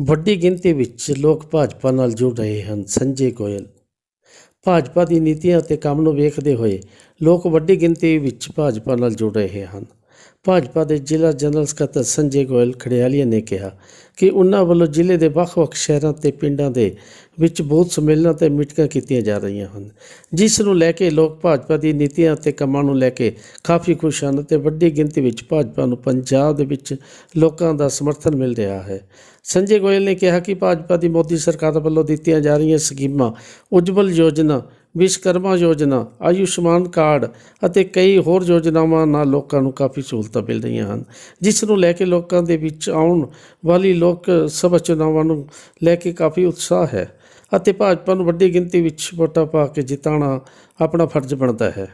ਵੱਡੀ ਗਿਣਤੀ ਵਿੱਚ ਲੋਕ ਭਾਜਪਾ ਨਾਲ ਜੁੜ ਰਹੇ ਹਨ। ਸੰਜੇ ਗੋਇਲ, ਭਾਜਪਾ ਦੀ ਨੀਤੀਆਂ ਅਤੇ ਕੰਮ ਨੂੰ ਵੇਖਦੇ ਹੋਏ ਲੋਕ ਵੱਡੀ ਗਿਣਤੀ ਵਿੱਚ ਭਾਜਪਾ ਨਾਲ ਜੁੜ ਰਹੇ ਹਨ। ਭਾਜਪਾ ਦੇ ਜ਼ਿਲ੍ਹਾ ਜਨਰਲ ਸਕੱਤਰ ਸੰਜੇ ਗੋਇਲ ਖੜਿਆਲੀਆ ਨੇ ਕਿਹਾ ਕਿ ਉਹਨਾਂ ਵੱਲੋਂ ਜ਼ਿਲ੍ਹੇ ਦੇ ਵੱਖ-ਵੱਖ ਸ਼ਹਿਰਾਂ ਤੇ ਪਿੰਡਾਂ ਦੇ ਵਿੱਚ ਬਹੁਤ ਸੰਮੇਲਨਾਂ ਤੇ ਮੀਟਿੰਗਾਂ ਕੀਤੀਆਂ ਜਾ ਰਹੀਆਂ ਹਨ, ਜਿਸ ਨੂੰ ਲੈ ਕੇ ਲੋਕ ਭਾਜਪਾ ਦੀ ਨੀਤੀਆਂ ਅਤੇ ਕੰਮਾਂ ਨੂੰ ਲੈ ਕੇ ਕਾਫੀ ਖੁਸ਼ ਹਨ ਤੇ ਵੱਡੀ ਗਿਣਤੀ ਵਿੱਚ ਭਾਜਪਾ ਨੂੰ ਪੰਜਾਬ ਦੇ ਵਿੱਚ ਲੋਕਾਂ ਦਾ ਸਮਰਥਨ ਮਿਲ ਰਿਹਾ ਹੈ। ਸੰਜੇ ਗੋਇਲ ਨੇ ਕਿਹਾ ਕਿ ਭਾਜਪਾ ਦੀ ਮੋਦੀ ਸਰਕਾਰ ਵੱਲੋਂ ਦਿੱਤੀਆਂ ਜਾ ਰਹੀਆਂ ਸਕੀਮਾਂ ਉਜਵਲ ਯੋਜਨਾ ਵਿਸ਼ਕਰਮਾ ਯੋਜਨਾ, ਆਯੁਸ਼ਮਾਨ ਕਾਰਡ ਅਤੇ ਕਈ ਹੋਰ ਯੋਜਨਾਵਾਂ ਨਾਲ ਲੋਕਾਂ ਨੂੰ ਕਾਫੀ ਸਹੂਲਤਾਂ ਮਿਲ ਰਹੀਆਂ ਹਨ, ਜਿਸ ਨੂੰ ਲੈ ਕੇ ਲੋਕਾਂ ਦੇ ਵਿੱਚ ਆਉਣ ਵਾਲੀ ਲੋਕ ਸਭਾ ਚੁਣਾਵਾਂ ਨੂੰ ਲੈ ਕੇ ਕਾਫੀ ਉਤਸ਼ਾਹ ਹੈ ਅਤੇ ਭਾਜਪਾ ਨੂੰ ਵੱਡੀ ਗਿਣਤੀ ਵਿੱਚ ਵੋਟਾਂ ਪਾ ਕੇ ਜਿਤਾਉਣਾ ਆਪਣਾ ਫਰਜ਼ ਬਣਦਾ ਹੈ।